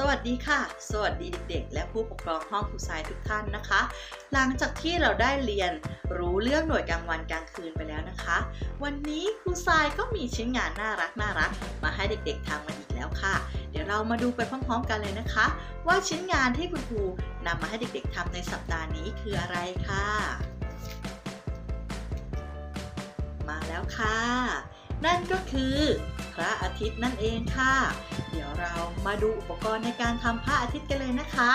สวัสดีค่ะ สวัสดีเด็กๆ และผู้ปกครองห้องครูทรายทุกท่านนะคะ หลังจากที่เราได้เรียนรู้เรื่องหน่วยกลางวันกลางคืนไปแล้วนะคะ วันนี้ครูทรายก็มีชิ้นงานน่ารักน่ารักมาให้เด็กๆทำมาอีกแล้วค่ะ เดี๋ยวเรามาดูไปพร้อมๆกันเลยนะคะ ว่าชิ้นงานที่คุณครูนำมาให้เด็กๆทำในสัปดาห์นี้คืออะไรค่ะ มาแล้วค่ะ นั่นก็คือ พระอาทิตย์นั่นเองค่ะ เดี๋ยวเรามาดูอุปกรณ์ในการทำพระอาทิตย์กันเลยนะคะ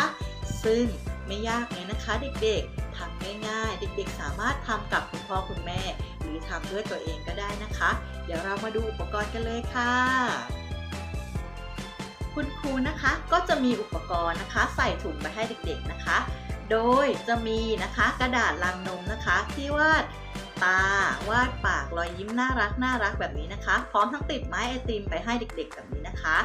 ซึ่งไม่ยากเลยนะคะเด็กๆทำง่ายๆ เด็กๆ สามารถทำกับคุณพ่อคุณแม่ หรือทำด้วยตัวเองก็ได้นะคะ เดี๋ยวเรามาดูอุปกรณ์กันเลยค่ะคุณครูนะคะก็จะมีอุปกรณ์นะคะ ใส่ถุงไปให้เด็กๆนะคะ โดยจะมีนะคะกระดาษลังนมนะคะ ที่วาด ตา วาดปากรอยยิ้มน่ารักน่ารักแบบนี้นะคะ พร้อมทั้งติดไม้ไอติมไปให้เด็กๆ แบบนี้นะคะ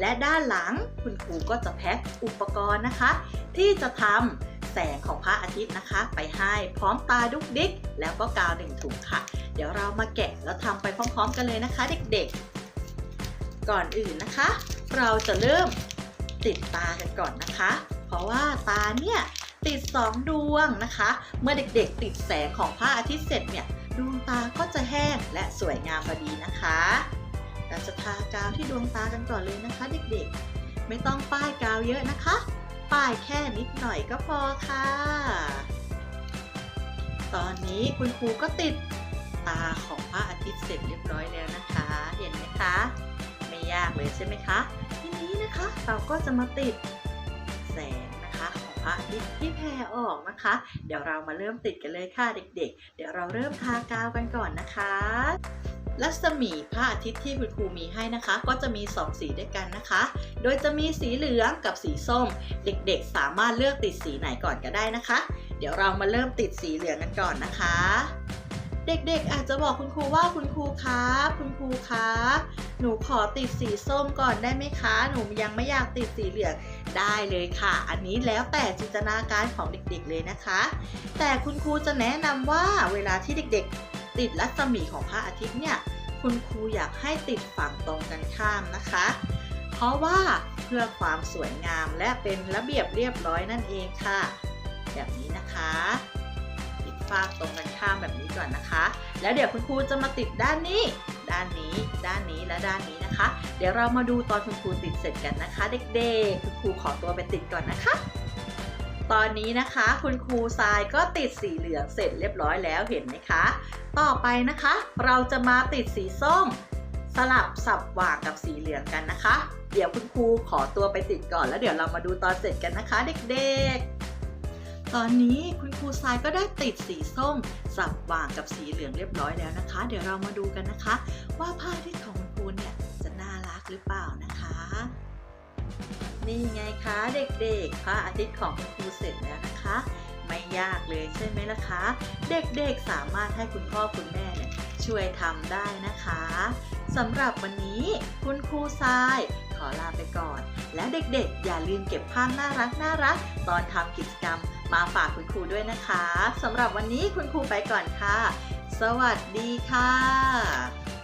และด้านหลังคุณครูก็จะแพ็คอุปกรณ์นะคะ ที่จะทำแสงของพระอาทิตย์นะคะ ไปให้พร้อมตาดุกดิก แล้วก็กาวหนึ่งถุงค่ะ เดี๋ยวเรามาแกะแล้วทำไปพร้อม ๆ กันเลยนะคะ เด็กๆ ก่อนอื่นนะคะ เราจะเริ่มติดตากันก่อนนะคะ เพราะว่าตาเนี่ย ติด 2 ดวงนะคะ เมื่อเด็กๆ ติดแสงของพระอาทิตย์เสร็จเนี่ยดวงตาก็จะแห้งและสวยงามพอดีนะคะ เราจะทากาวที่ดวงตากันก่อนเลยนะคะ เด็กๆ ไม่ต้องป้ายกาวเยอะนะคะ ป้ายแค่นิดหน่อยก็พอค่ะ ตอนนี้คุณครูก็ติดตาของพระอาทิตย์เสร็จเรียบร้อยแล้วนะคะ เห็นไหมคะ ไม่ยากเลยใช่ไหมคะ ทีนี้นะคะเราก็จะมาติดแสง ระอาทิตย์ที่แผ่ออกนะคะ เดี๋ยวเรามาเริ่มติดกันเลยค่ะเด็ก ๆเดี๋ยวเราเริ่มทากาวกันก่อนนะคะรัศมีพระอาทิตย์ที่คุณครูมีให้นะคะ ก็จะมี 2 สีด้วยกันนะคะ โดยจะมีสีเหลืองกับสีส้ม เด็กๆ สามารถเลือกติดสีไหนก่อนก็ได้นะคะ เดี๋ยวเรามาเริ่มติดสีเหลืองกันก่อนนะคะ เด็กๆ อาจจะบอกคุณครูว่าคุณครูครับ คุณครูคะ หนูขอติดสีส้มก่อนได้ไหมคะ หนูยังไม่อยากติดสีเหลืองได้เลยค่ะ อันนี้แล้วแต่จินตนาการของเด็กๆเลยนะคะ แต่คุณครูจะแนะนำว่าเวลาที่เด็กๆ ติดรัศมีของพระอาทิตย์เนี่ย คุณครูอยากให้ติดฝั่งตรงกันข้ามนะคะ เพราะว่าเพื่อความสวยงามและเป็นระเบียบเรียบร้อยนั่นเองค่ะ แบบนี้นะคะติดฝากตรงกันข้ามแบบนี้ก่อนนะคะ แล้วเดี๋ยวคุณครูจะมาติดด้านนี้ ด้านนี้ ด้านนี้และด้านนี้นะคะ เดี๋ยวเรามาดูตอนคุณครูติดเสร็จกันนะคะ เด็กๆ คุณครูขอตัวไปติดก่อนนะคะ ตอนนี้นะคะคุณครูทรายก็ติดสีเหลืองเสร็จเรียบร้อยแล้วเห็นไหมคะ ต่อไปนะคะ เราจะมาติดสีส้ม สลับสับหว่างกับสีเหลืองกันนะคะ เดี๋ยวคุณครูขอตัวไปติดก่อนแล้วเดี๋ยวเรามาดูตอนเสร็จกันนะคะ เด็กๆ ตอนนี้คุณครูทรายก็ได้ติดสีส้มสับว่างกับสีเหลืองเรียบร้อยแล้วนะคะ เดี๋ยวเรามาดูกันนะคะ ว่าผ้าที่ของคุณครูเนี่ยจะน่ารักหรือเปล่านะคะ นี่ไงคะเด็กๆพระอาทิตย์ของคุณครูเสร็จแล้วนะคะ ไม่ยากเลยใช่ไหมล่ะคะ เด็กๆสามารถให้คุณพ่อคุณแม่เนี่ยช่วยทำได้นะคะสำหรับวันนี้คุณครูทราย อลาไปก่อน และเด็กๆ อย่าลืมเก็บภาพน่ารักน่ารักตอนทำกิจกรรมมาฝากคุณครูด้วยนะคะสำหรับวันนี้คุณครูไปก่อนค่ะ สวัสดีค่ะ